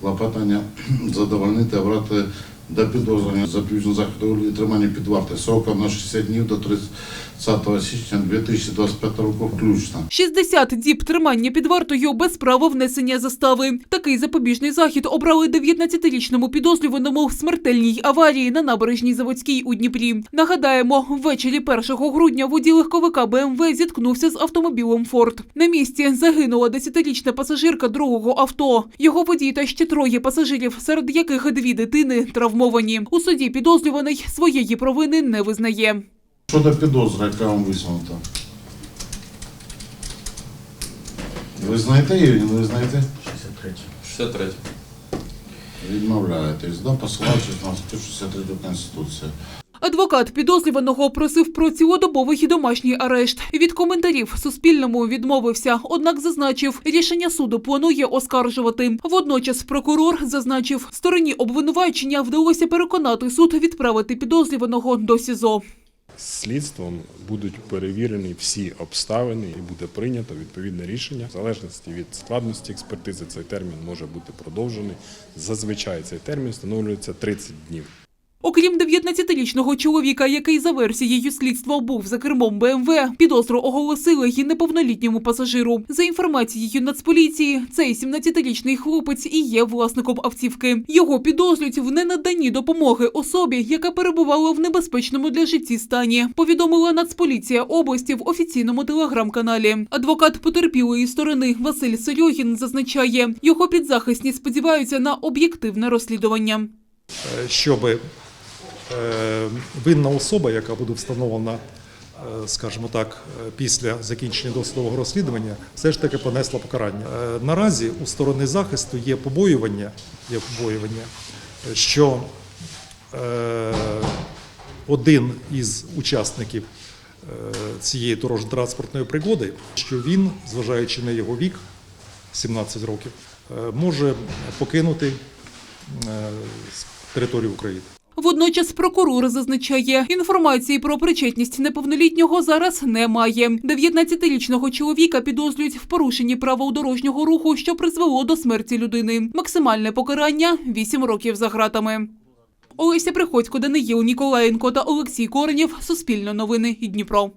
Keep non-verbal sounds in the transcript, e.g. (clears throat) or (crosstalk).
клопотання (clears throat) задовольнити, обрати до підозрювання запобіжного заходу і тримання під вартою сроком на 60 днів до 30 січня 2025 року включно. 60 діб тримання під вартою без права внесення застави. Такий запобіжний захід обрали 19-річному підозрюваному в смертельній аварії на набережній Заводській у Дніпрі. Нагадаємо, ввечері 1 грудня водій легковика БМВ зіткнувся з автомобілем Форд. На місці загинула 10-річна пасажирка другого авто. Його водій та ще троє пасажирів, серед яких дві дитини травмовані. У суді підозрюваний своєї провини не визнає. Щодо підозри, яка вам висунута? Ви знаєте її, не знаєте? 63. 63. Відмовляєтесь, да, посилаючись на статтю 63 Конституції. Адвокат підозрюваного просив про цілодобовий домашній арешт. Від коментарів Суспільному відмовився, однак зазначив, рішення суду планує оскаржувати. Водночас прокурор зазначив, стороні обвинувачення вдалося переконати суд відправити підозрюваного до СІЗО. Слідством будуть перевірені всі обставини і буде прийнято відповідне рішення. В залежності від складності експертизи цей термін може бути продовжений. Зазвичай цей термін встановлюється 30 днів. Окрім 19-річного чоловіка, який за версією слідства був за кермом БМВ, підозру оголосили й неповнолітньому пасажиру. За інформацією Нацполіції, цей 17-річний хлопець і є власником автівки. Його підозрюють в ненаданні допомоги особі, яка перебувала в небезпечному для житті стані. Повідомила Нацполіція області в офіційному телеграм-каналі. Адвокат потерпілої сторони Василь Серьогін зазначає, його підзахисні сподіваються на об'єктивне розслідування. щоб винна особа, яка буде встановлена, е, скажімо так, е, після закінчення досудового розслідування, все ж таки понесла покарання. Е, Наразі у сторони захисту є побоювання, є побоювання, е, що е, один із учасників е, цієї дорожньо-транспортної пригоди, що він, зважаючи на його вік, 17 років, е, може покинути е, територію України. Водночас прокурор зазначає, інформації про причетність неповнолітнього зараз немає. 19-річного чоловіка підозрюють в порушенні правил дорожнього руху, що призвело до смерті людини. Максимальне покарання 8 років за гратами. Олеся Приходько, Даниїл Ніколаєнко та Олексій Коренєв. Суспільне новини Дніпро.